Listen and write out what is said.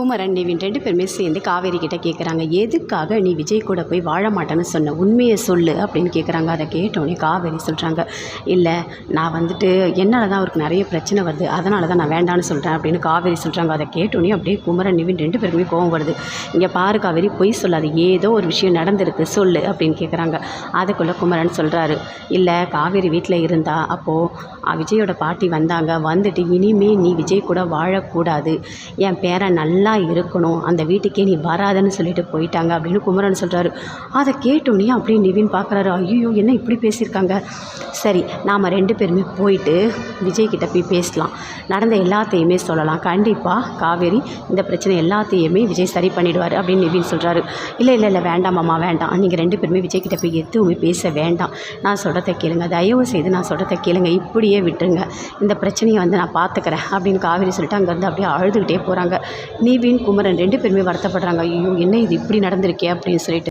குமரன் நிவின் ரெண்டு பேருமே சேர்ந்து காவேரி கிட்ட கேட்குறாங்க எதுக்காக நீ விஜய் கூட போய் வாழ மாட்டேன்னு சொன்ன? உண்மையை சொல்லு அப்படின்னு கேட்குறாங்க அதை கேட்டோடனே காவேரி சொல்கிறாங்க இல்லை நான் வந்துட்டு என்னால் தான் அவருக்கு நிறைய பிரச்சனை வருது. அதனால தான் நான் வேண்டான்னு சொல்கிறேன் அப்படின்னு காவேரி சொல்கிறாங்க அதை கேட்டோடனே அப்படியே குமரன் நிவின் ரெண்டு பேருக்குமே கோவம் வருது. இங்கே பாரு காவேரி பொய் சொல்லாது. ஏதோ ஒரு விஷயம் நடந்திருக்கு. சொல்லு அப்படின்னு கேட்குறாங்க அதுக்குள்ளே குமரன் சொல்கிறாரு இல்லை காவேரி வீட்டில் இருந்தா அப்போது விஜயோட பாட்டி வந்தாங்க. வந்துட்டு இனிமே நீ விஜய் கூட வாழக்கூடாது. என் பேரன் நல்லா இருக்கணும். அந்த வீட்டுக்கே நீ வராதன்னு சொல்லிட்டு போயிட்டாங்க அப்படின்னு குமரன் சொல்கிறாரு அதை கேட்டோன்னே அப்படியே நிவின் பார்க்குறாரு ஐயோ என்ன இப்படி பேசியிருக்காங்க? சரி நாம் ரெண்டு பேருமே போயிட்டு விஜய்கிட்ட போய் பேசலாம். நடந்த எல்லாத்தையுமே சொல்லலாம். கண்டிப்பாக காவேரி இந்த பிரச்சனை எல்லாத்தையுமே விஜய் சரி பண்ணிவிடுவார் அப்படின்னு நிவின் சொல்கிறாரு இல்லை இல்லை இல்லை வேண்டாம் மாமா வேண்டாம். நீங்கள் ரெண்டு பேருமே விஜய்கிட்ட போய் எதுவுமே பேச வேண்டாம். நான் சொல்கிறத கேளுங்க. தயவு செய்து நான் சொல்கிறத கேளுங்க. இப்படியே விட்டுருங்க. இந்த பிரச்சனையை வந்து நான் பார்த்துக்கிறேன் அப்படின்னு காவேரி சொல்லிட்டு அங்கேருந்து அப்படியே அழுதுகிட்டே போகிறாங்க நிவின் குமரன் ரெண்டு பேருமே வருத்தப்படுறாங்க. ஐயோ என்ன இது இப்படி நடந்திருக்கே அப்படின்னு சொல்லிட்டு.